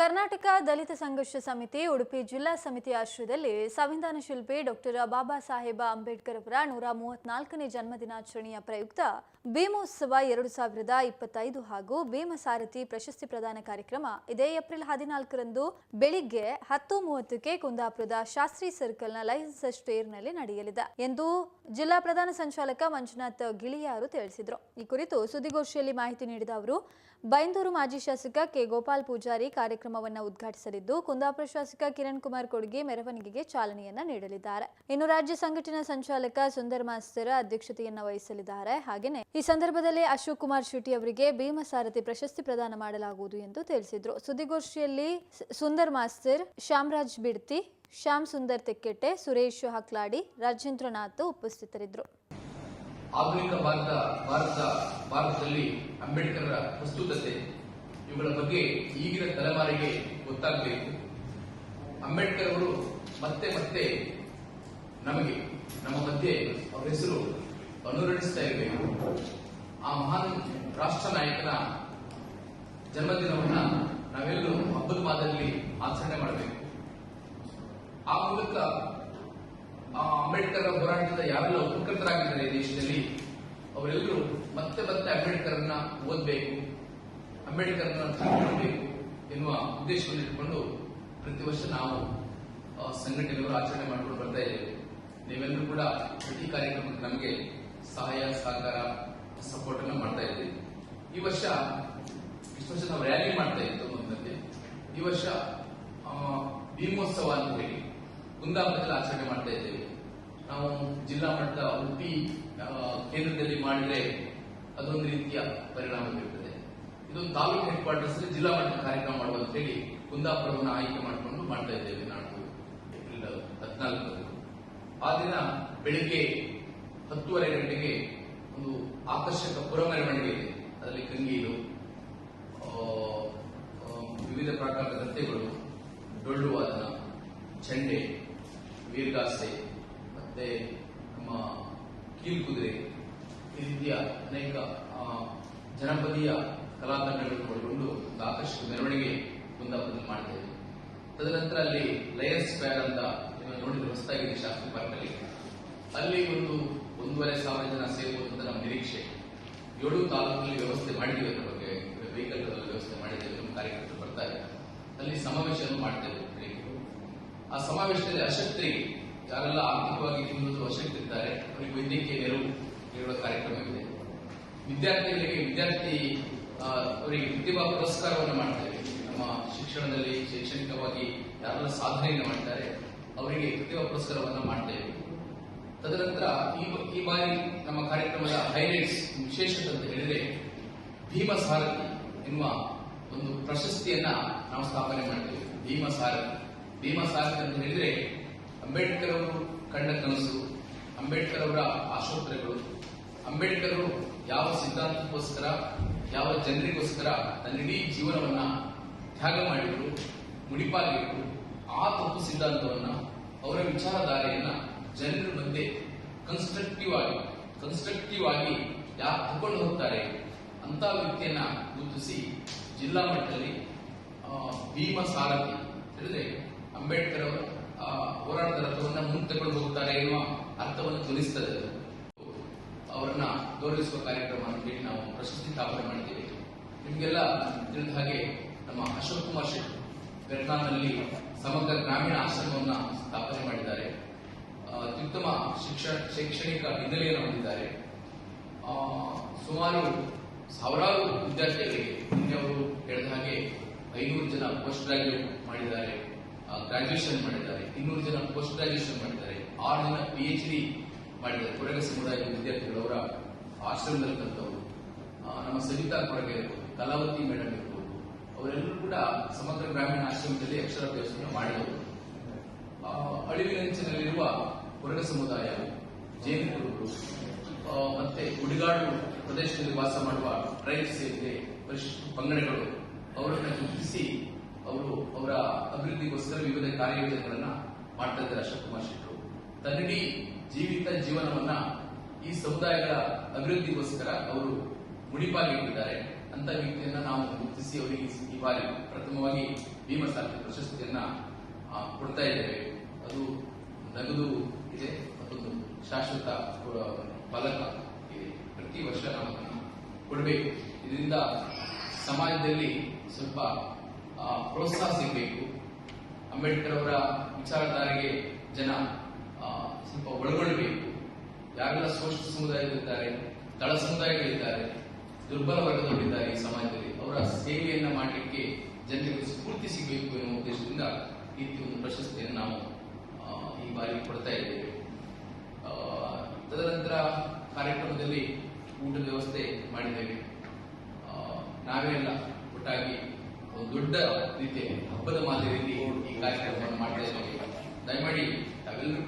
ಕರ್ನಾಟಕ ದಲಿತ ಸಂಘರ್ಷ ಸಮಿತಿ, ಉಡುಪಿ ಜಿಲ್ಲಾ ಸಮಿತಿ ಆಶ್ರಯದಲ್ಲಿ ಸಂವಿಧಾನ ಶಿಲ್ಪಿ ಡಾಕ್ಟರ್ ಬಾಬಾ ಸಾಹೇಬ ಅಂಬೇಡ್ಕರ್ ಅವರ ನೂರ ಮೂವತ್ನಾಲ್ಕನೇ ಜನ್ಮದಿನಾಚರಣೆಯ ಪ್ರಯುಕ್ತ ಭೀಮೋತ್ಸವ ಎರಡು ಸಾವಿರದ ಇಪ್ಪತ್ತೈದು ಹಾಗೂ ಭೀಮ ಸಾರಥಿ ಪ್ರಶಸ್ತಿ ಪ್ರದಾನ ಕಾರ್ಯಕ್ರಮ ಇದೇ ಏಪ್ರಿಲ್ ಹದಿನಾಲ್ಕರಂದು ಬೆಳಿಗ್ಗೆ ಹತ್ತು ಮೂವತ್ತಕ್ಕೆ ಕುಂದಾಪುರದ ಶಾಸ್ತ್ರಿ ಸರ್ಕಲ್ನ ಲೈನ್ಸ್ ಸ್ಟೇರ್ನಲ್ಲಿ ನಡೆಯಲಿದೆ. ಎಂದು ಜಿಲ್ಲಾ ಪ್ರಧಾನ ಸಂಚಾಲಕ ಮಂಜುನಾಥ್ ಗಿಳಿಯಾರು ತಿಳಿಸಿದರು. ಈ ಕುರಿತು ಸುದ್ದಿಗೋಷ್ಠಿಯಲ್ಲಿ ಮಾಹಿತಿ ನೀಡಿದ ಅವರು, ಬೈಂದೂರು ಮಾಜಿ ಶಾಸಕ ಕೆ ಗೋಪಾಲ್ ಪೂಜಾರಿ ಕಾರ್ಯಕ್ರಮವನ್ನು ಉದ್ಘಾಟಿಸಲಿದ್ದು, ಕುಂದಾಪುರ ಶಾಸಕ ಕಿರಣ್ ಕುಮಾರ್ ಕೊಡುಗೆ ಮೆರವಣಿಗೆಗೆ ಚಾಲನೆಯನ್ನ ನೀಡಲಿದ್ದಾರೆ. ಇನ್ನು ರಾಜ್ಯ ಸಂಘಟನಾ ಸಂಚಾಲಕ ಸುಂದರ್ ಮಾಸ್ತರ ಅಧ್ಯಕ್ಷತೆಯನ್ನು ವಹಿಸಲಿದ್ದಾರೆ. ಹಾಗೆಯೇ ಈ ಸಂದರ್ಭದಲ್ಲಿ ಅಶೋಕ್ ಕುಮಾರ್ ಶೆಟ್ಟಿ ಅವರಿಗೆ ಭೀಮಸಾರಥಿ ಪ್ರಶಸ್ತಿ ಪ್ರದಾನ ಮಾಡಲಾಗುವುದು ಎಂದು ತಿಳಿಸಿದರು. ಸುದ್ದಿಗೋಷ್ಠಿಯಲ್ಲಿ ಸುಂದರ್ ಮಾಸ್ತರ್, ಶ್ಯಾಮರಾಜ್ ಬಿಡ್ತಿ ಶ್ಯಾಮ್ ಸುಂದರ್ ತೆಕ್ಕೆಟ್ಟೆ, ಸುರೇಶ್ ಹಕ್ಲಾಡಿ, ರಾಜೇಂದ್ರನಾಥ್ ಉಪಸ್ಥಿತರಿದ್ದರು. ಆಧುನಿಕ ಭಾರತ ಭಾರತ, ಭಾರತದಲ್ಲಿ ಅಂಬೇಡ್ಕರ್ ಪ್ರಸ್ತುತತೆ, ಇವುಗಳ ಬಗ್ಗೆ ಈಗಿನ ತಲೆಮಾರಿಗೆ ಗೊತ್ತಾಗಬೇಕು. ಅಂಬೇಡ್ಕರ್ ಅವರು ಮತ್ತೆ ಮತ್ತೆ ನಮಗೆ, ನಮ್ಮ ಮಧ್ಯೆ ಅವರ ಹೆಸರು ಅನುರಣಿಸ್ತಾ ಇರಬೇಕು. ಆ ಮಹಾನ್ ರಾಷ್ಟ್ರ ನಾಯಕನ ಜನ್ಮದಿನವನ್ನ ನಾವೆಲ್ಲರೂ ಹಬ್ಬದ ಮಾದರಿಯಲ್ಲಿ ಆಚರಣೆ ಮಾಡಬೇಕು. ಆ ಮೂಲಕ ಅಂಬೇಡ್ಕರ್ ಹೋರಾಟದ ಯಾರೆಲ್ಲ ಉಪಕೃತರಾಗಿದ್ದಾರೆ ಈ ದೇಶದಲ್ಲಿ, ಅವರೆಲ್ಲರೂ ಮತ್ತೆ ಮತ್ತೆ ಅಂಬೇಡ್ಕರ್ನ ಓದಬೇಕು ಅಂಬೇಡ್ಕರ್ನ ತಿಳ್ಕೊಳ್ಬೇಕು ಎನ್ನುವ ಉದ್ದೇಶವನ್ನು ಇಟ್ಟುಕೊಂಡು ಪ್ರತಿ ವರ್ಷ ನಾವು ಸಂಘಟನೆಗಳು ಆಚರಣೆ ಮಾಡಿಕೊಂಡು ಬರ್ತಾ ಇದ್ದೇವೆ. ನೀವೆಲ್ಲರೂ ಕೂಡ ಪ್ರತಿ ಕಾರ್ಯಕ್ರಮಕ್ಕೆ ನಮಗೆ ಸಹಾಯ, ಸಹಕಾರ ಸಪೋರ್ಟ್ ಅನ್ನು ಮಾಡ್ತಾ ಇದ್ದೀವಿ ಈ ವರ್ಷ ಇಷ್ಟು ವರ್ಷ ನಾವು ರ್ಯಾಲಿ ಮಾಡ್ತಾ ಇತ್ತು ಈ ವರ್ಷ ಭೀಮೋತ್ಸವ ಅಂತ ಹೇಳಿ. ಕುಂದಾಪುರದಲ್ಲಿ ಆಚರಣೆ ಮಾಡ್ತಾ ಇದ್ದೇವೆ. ನಾವು ಜಿಲ್ಲಾ ಮಟ್ಟದ ಉಡುಪಿ ಕೇಂದ್ರದಲ್ಲಿ ಮಾಡಿದ್ರೆ ಅದೊಂದು ರೀತಿಯ ಪರಿಣಾಮ ಬೀರುತ್ತದೆ ಇದು ತಾಲೂಕು ಹೆಡ್ ಕ್ವಾರ್ಟರ್ಸ್ ಜಿಲ್ಲಾ ಮಟ್ಟದ ಕಾರ್ಯಕ್ರಮ ಮಾಡುವ ಅಂತ ಹೇಳಿ ಕುಂದಾಪುರವನ್ನು ಆಯ್ಕೆ ಮಾಡಿಕೊಂಡು ಮಾಡ್ತಾ ಇದ್ದೇವೆ ನಾಲ್ಕು ಏಪ್ರಿಲ್ ಹದಿನಾಲ್ಕರಂದು. ಆ ದಿನ ಬೆಳಿಗ್ಗೆ ಹತ್ತೂವರೆ ಗಂಟೆಗೆ ಒಂದು ಆಕರ್ಷಕ ಪುರ ಮೆರವಣಿಗೆ ಇದೆ. ಅದರಲ್ಲಿ ಕಂಗೀಲು ಆ, ಆ, ವಿವಿಧ ಪ್ರಕಾರದ ನೃತ್ಯಗಳು ಡೊಳ್ಳು ವಾದನ ಚೆಂಡೆ ವೀರಗಾಸೆ ಮತ್ತೆ ನಮ್ಮ ಕೀಲ್ಕುದುರೆ ರೀತಿಯ ಅನೇಕ ಜನಪದೀಯ ಜನಪದೀಯ ಕಲಾತಂಡಗಳನ್ನು ಒಳಗೊಂಡು ಆಕರ್ಷಕ ಮೆರವಣಿಗೆ ಕುಂದಾಪುರದಲ್ಲಿ ಮಾಡ್ತೇವೆ ತದನಂತರ ಅಲ್ಲಿ ಲಯನ್ಸ್ ಫೇರ್ ಅಂತ ನೋಡಿದ್ರೆ ಹೊಸದಾಗಿದೆ ಶಾಸ್ತ್ರಿ ಪಾರ್ಕ್ ಅಲ್ಲಿ ಒಂದು ಒಂದೂವರೆ ಸಾವಿರ ಜನ ಸೇರ್ಬೋದು ನಮ್ಮ ನಿರೀಕ್ಷೆ. ಏಳು ತಾಲೂಕಿನಲ್ಲಿ ವ್ಯವಸ್ಥೆ ಮಾಡಿದ್ದೀವಿ ಅದರ ಬಗ್ಗೆ. ವೆಹಿಕಲ್ ವ್ಯವಸ್ಥೆ ಮಾಡಿದ್ದೇವೆ ನಮ್ಮ ಕಾರ್ಯಕರ್ತರು ಬರ್ತಾರೆ. ಅಲ್ಲಿ ಸಮಾವೇಶವನ್ನು ಮಾಡ್ತೇವೆ ಆ ಸಮಾವೇಶದಲ್ಲಿ ಅಶಕ್ತರಿಗೆ ಯಾರೆಲ್ಲ ಆರ್ಥಿಕವಾಗಿ ಹಿಂದುಳಿದು ವಶಕ್ಕಿದ್ದಾರೆ ಅವರಿಗೆ ವೈದ್ಯಕೀಯ ನೆರವು ನೀಡುವ ಕಾರ್ಯಕ್ರಮವಿದೆ. ವಿದ್ಯಾರ್ಥಿಗಳಿಗೆ ವಿದ್ಯಾರ್ಥಿ ಅವರಿಗೆ ಪ್ರತಿಭಾ ಪುರಸ್ಕಾರವನ್ನು ಮಾಡ್ತೇವೆ ನಮ್ಮ ಶಿಕ್ಷಣದಲ್ಲಿ ಶೈಕ್ಷಣಿಕವಾಗಿ ಯಾರೆಲ್ಲ ಸಾಧನೆಯನ್ನು ಮಾಡ್ತಾರೆ, ಅವರಿಗೆ ಪ್ರತಿಭಾ ಪುರಸ್ಕಾರವನ್ನು ಮಾಡ್ತೇವೆ. ತದನಂತರ ಈ ಈ ಬಾರಿ ನಮ್ಮ ಕಾರ್ಯಕ್ರಮದ ಹೈಲೈಟ್ಸ್ ವಿಶೇಷತೆ ಅಂತ ಹೇಳಿದ್ರೆ ಭೀಮ ಸಾರಥಿ ಎನ್ನುವ ಒಂದು ಪ್ರಶಸ್ತಿಯನ್ನ ನಾವು ಸ್ಥಾಪನೆ ಮಾಡ್ತೇವೆ. ಭೀಮ ಭೀಮಸಾರಥಿ ಭೀಮ ಸಾರಥಿ ಅಂತ ಹೇಳಿದ್ರೆ ಅಂಬೇಡ್ಕರ್ ಅವರು ಕಂಡ ಕನಸು ಅಂಬೇಡ್ಕರ್ ಅವರ ಆಶೋತ್ತರಗಳು ಅಂಬೇಡ್ಕರ್ ಅವರು ಯಾವ ಸಿದ್ಧಾಂತಕ್ಕೋಸ್ಕರ, ಯಾವ ಜನರಿಗೋಸ್ಕರ ತನ್ನ ಇಡೀ ಜೀವನವನ್ನ ತ್ಯಾಗ ಮಾಡಿದ್ರು, ಮುಡಿಪಾಗಿದ್ರು, ಆ ತಪ್ಪು ಸಿದ್ಧಾಂತವನ್ನ, ಅವರ ವಿಚಾರಧಾರೆಯನ್ನ ಜನರ ಮಧ್ಯೆ ಕನ್ಸ್ಟ್ರಕ್ಟಿವ್ ಆಗಿ ಕನ್ಸ್ಟ್ರಕ್ಟಿವ್ ಆಗಿ ಯಾರು ತಗೊಂಡು ಹೋಗ್ತಾರೆ ಅಂತ ವ್ಯಕ್ತಿಯನ್ನ ಗುರುತಿಸಿ ಜಿಲ್ಲಾ ಮಟ್ಟದಲ್ಲಿ ಭೀಮ ಸಾರಥಿ ಹೇಳಿದ್ರೆ ಅಂಬೇಡ್ಕರ್ ಅವರ ಹೋರಾಟದ ರಥವನ್ನ ಮುಂದೆ ತಗೊಂಡು ಹೋಗ್ತಾರೆ ಎನ್ನುವ ಅರ್ಥವನ್ನು ಅದು. ಅವರನ್ನ ಗೌರವಿಸುವ ಕಾರ್ಯಕ್ರಮ ಅಂತ ಹೇಳಿ ನಾವು ಪ್ರಶಸ್ತಿ ಸ್ಥಾಪನೆ ಮಾಡಿದ್ದೇವೆ. ನಿಮಗೆಲ್ಲ ತಿಳಿದ ಹಾಗೆ ನಮ್ಮ ಅಶೋಕ್ ಕುಮಾರ್ ಶೆಟ್ಟಿ ಬೆಳಗಾಂನಲ್ಲಿ ಸಮಗ್ರ ಗ್ರಾಮೀಣ ಆಶ್ರಮವನ್ನ ಸ್ಥಾಪನೆ ಮಾಡಿದ್ದಾರೆ. ಅತ್ಯುತ್ತಮ ಶಿಕ್ಷಣ, ಶೈಕ್ಷಣಿಕ ಹಿನ್ನೆಲೆಯನ್ನು ಹೊಂದಿದ್ದಾರೆ. ಸುಮಾರು ಸಾವಿರಾರು ವಿದ್ಯಾರ್ಥಿಗಳಿಗೆ ಅವರು ಹೇಳಿದ ಹಾಗೆ ಐನೂರು ಜನ ಪೋಸ್ಟ್ ಗ್ರಾಜ್ಯುಯೇಟ್ ಮಾಡಿದ್ದಾರೆ. ಗ್ರಾಜ್ಯುಯೇಷನ್ ಮಾಡಿದ್ದಾರೆ. ಇನ್ನೂರು ಜನ ಪೋಸ್ಟ್ ಗ್ರಾಜ್ಯುಯೇಷನ್ ಮಾಡಿದ್ದಾರೆ. ಆರು ಜನ ಪಿ ಎಚ್ ಡಿ ಮಾಡಿದ್ದಾರೆ. ಕೊಡಗ ಸಮುದಾಯದ ವಿದ್ಯಾರ್ಥಿಗಳು ಅವರ ಆಶ್ರಮದಲ್ಲಿ ತಂದವರು ನಮ್ಮ ಸವಿತಾ ಕೊಡಗೆ ಕಲಾವತಿ ಮೇಡಮ್ ಇರ್ಬೋದು ಅವರೆಲ್ಲರೂ ಕೂಡ ಸಮಗ್ರ ಗ್ರಾಮೀಣ ಆಶ್ರಮದಲ್ಲಿ ಅಕ್ಷರಾಭ್ಯಾಸವನ್ನು ಮಾಡಿದವರು ಅಳಿವಿನಂಚಿನಲ್ಲಿರುವ ಕೊರಗ ಸಮುದಾಯ ಜೈನ ಕುರುಬರು ಆ, ಮತ್ತೆ ಗುಡಿಗಾಡು ಪ್ರದೇಶದಲ್ಲಿ ವಾಸ ಮಾಡುವ ಟ್ರೈಬ್ಸ್ ಸೇರಿದೆ ಪರಿಶಿಷ್ಟ ಪಂಗಡಗಳು ಅವರನ್ನು ಗುರುತಿಸಿ ಅಭಿವೃದ್ಧಿಗೋಸ್ಕರ ವಿವಿಧ ಕಾರ್ಯಯೋಜನೆಗಳನ್ನ ಮಾಡ್ತಾ ಇದ್ದಾರೆ ಅಶೋಕ್ ಕುಮಾರ್ ಶೆಟ್ಟರು. ತನ್ನಿಡೀ ಜೀವಿತ ಜೀವನವನ್ನ ಈ ಸಮುದಾಯಗಳ ಅಭಿವೃದ್ಧಿಗೋಸ್ಕರ ಅವರು ಮುಡಿಪಾಗಿಟ್ಟಿದ್ದಾರೆ. ಅಂತ ವ್ಯಕ್ತಿಯನ್ನ ನಾವು ಗುರುತಿಸಿ ಅವರಿಗೆ ಈ- ಬಾರಿ ಪ್ರಥಮವಾಗಿ ಭೀಮ ಪ್ರಶಸ್ತಿಯನ್ನ ಕೊಡ್ತಾ ಇದ್ದೇವೆ. ಅದು ನಗದು ಇದೆ. ಮತ್ತೊಂದು ಶಾಶ್ವತ ಫಲಕ ಇದೆ. ಪ್ರತಿ ವರ್ಷ ನಾವು ಕೊಡಬೇಕು. ಇದರಿಂದ ಸಮಾಜದಲ್ಲಿ ಸ್ವಲ್ಪ ಪ್ರೋತ್ಸಾಹ ಸಿಗಬೇಕು. ಅಂಬೇಡ್ಕರ್ ಅವರ ವಿಚಾರಧಾರೆಗೆ ಜನ ಸ್ವಲ್ಪ ಒಳಗೊಳ್ಳಬೇಕು ಯಾರೆಲ್ಲ ಶೋಷಿತ ಸಮುದಾಯದಲ್ಲಿದ್ದಾರೆ ತಳ ಸಮುದಾಯಗಳಿದ್ದಾರೆ, ದುರ್ಬಲ ವರ್ಗದವರಿದ್ದಾರೆ ಈ ಸಮಾಜದಲ್ಲಿ, ಅವರ ಸೇವೆಯನ್ನ ಮಾಡಲಿಕ್ಕೆ ಜನರಿಗೆ ಸ್ಫೂರ್ತಿ ಸಿಗಬೇಕು ಎನ್ನುವ ಉದ್ದೇಶದಿಂದ ಈ ಒಂದು ಪ್ರಶಸ್ತಿಯನ್ನು ನಾವು ಈ ಬಾರಿ ಕೊಡ್ತಾ ಇದ್ದೇವೆ. ತದನಂತರ ಕಾರ್ಯಕ್ರಮದಲ್ಲಿ ಊಟದ ವ್ಯವಸ್ಥೆ ಮಾಡಿದ್ದೇವೆ. ನಾವೇ ಎಲ್ಲ ಒಟ್ಟಾಗಿ ದೊಡ್ಡ ರೀತಿಯ ಹಬ್ಬದ ಮಾದರಿಯಲ್ಲಿ ಈ ಕಾರ್ಯಕ್ರಮವನ್ನು ಮಾಡ್ತಾ ಇದ್ದೇವೆ. ದಯಮಾಡಿ ತಾವೆಲ್ಲರೂ